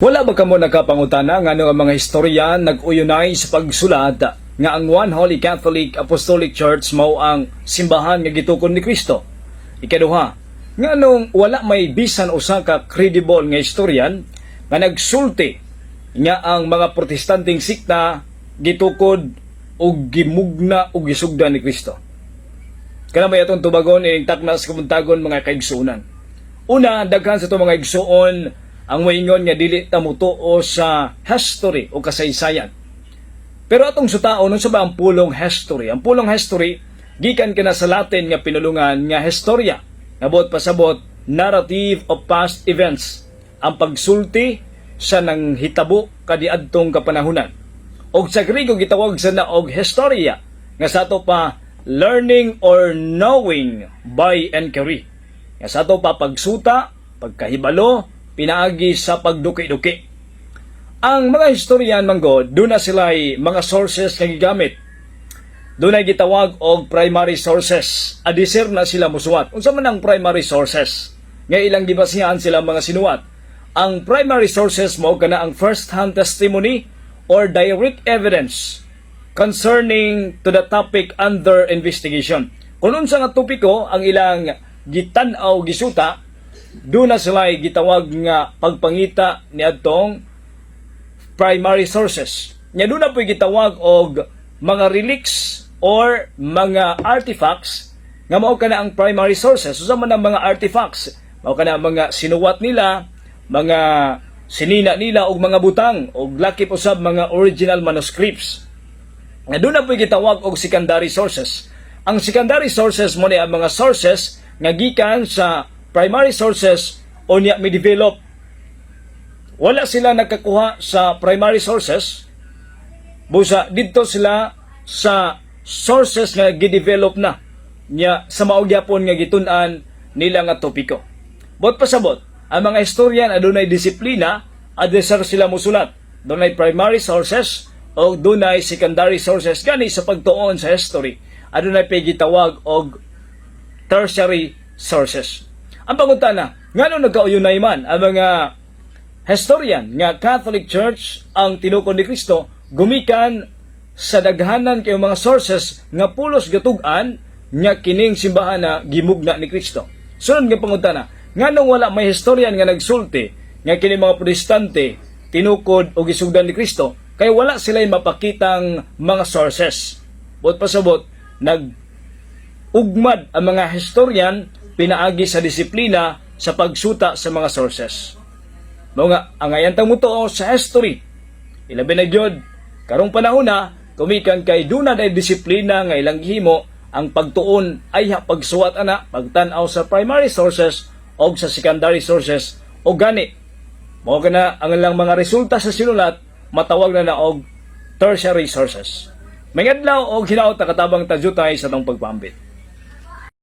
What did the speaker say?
Wala ba kamo nakapangutana nga ang mga historian nag-uyunay sa pagsulat nga ang One Holy Catholic Apostolic Church mao ang simbahan nga gitukod ni Kristo? Ikaduha, nga nung wala may bisan usa ka credible nga historian nga nagsulti nga ang mga protestanteng sikta gitukod og gimugna og gisugdan ni Kristo. Kana may atong tubagon ining taknas kamuntagon mga kaigsuonan. Una, daghan sa itong mga igsuon ang moingon nga dili ta mutuo sa history o kasaysayan. Pero atong sutaon sa ba ang pulong history? Ang pulong history gikan kana sa Latin nga pinulungan nga historia. Nabot pasabot narrative of past events. Ang pagsulti sa nang hitabo kadiadtong kapanahunan. Og sa Griego gitawag sa na og historia nga sa ato pa learning or knowing by inquiry. Nga sa ato pa pagsuta, pagkahibalo, pinaagi sa pagduki-duki. Ang mga historian manggo, doon na sila mga sources nga gigamit. Doon ay gitawag og primary sources. Adisir na sila musuwat. Unsa man ang primary sources? Nga ilang gibasihan sila mga sinuwat. Ang primary sources mo kana ang first-hand testimony or direct evidence concerning to the topic under investigation. Kung unsa nga topiko ang ilang gitan-aw gisuta, doon na sila gitawag nga pagpangita ni adtong primary sources. Nya doon na po gitawag og mga relics or mga artifacts nga mao kana ang primary sources. Usa man ang mga artifacts, mao kana ang mga sinuwat nila, mga sinina nila og mga butang og lakip usab mga original manuscripts. Nga doon na po gitawag og secondary sources. Ang secondary sources mo ni ang mga sources nga gikan sa primary sources o niya mi-develop. Wala sila nagkakuha sa primary sources. Busa dito sila sa sources nga gi-develop na niya sa maugyapon nga gitun-an nila nga topiko. Bot pasabot, ang mga historian adunay disiplina adresar sila musulat. Dunay primary sources o dunay secondary sources gani sa pagtuon sa history. Adunay pagitawag og tertiary sources. Ang pangutana, ngano nagkauyunay man ang mga historian nga Catholic Church ang tinukod ni Kristo gumikan sa daghanan kay mga sources nga pulos gatugan nga kining simbahan na gimugna ni Kristo. Sunod nga pangutana, nganong wala may historian nga nagsulti nga kini mga protestante tinukod o gisugdan ni Kristo kay wala sila mapakitang mga sources. Bot pasabot, nag ugmad ang mga historian pinaagi sa disiplina sa pagsuta sa mga sources. Mao nga ang ayantang mutuo sa history. Ilabi na gyud karong panahon na kumikan kay duna day disiplina nga ilang gihimo ang pagtuon ay pagsuwat ana pagtan-aw sa primary sources o sa secondary sources o gani mao kana ang ilang mga resulta sa sinulat matawag na na og tertiary sources. May og hinaot katabang tadyutay sa tong pagpambit.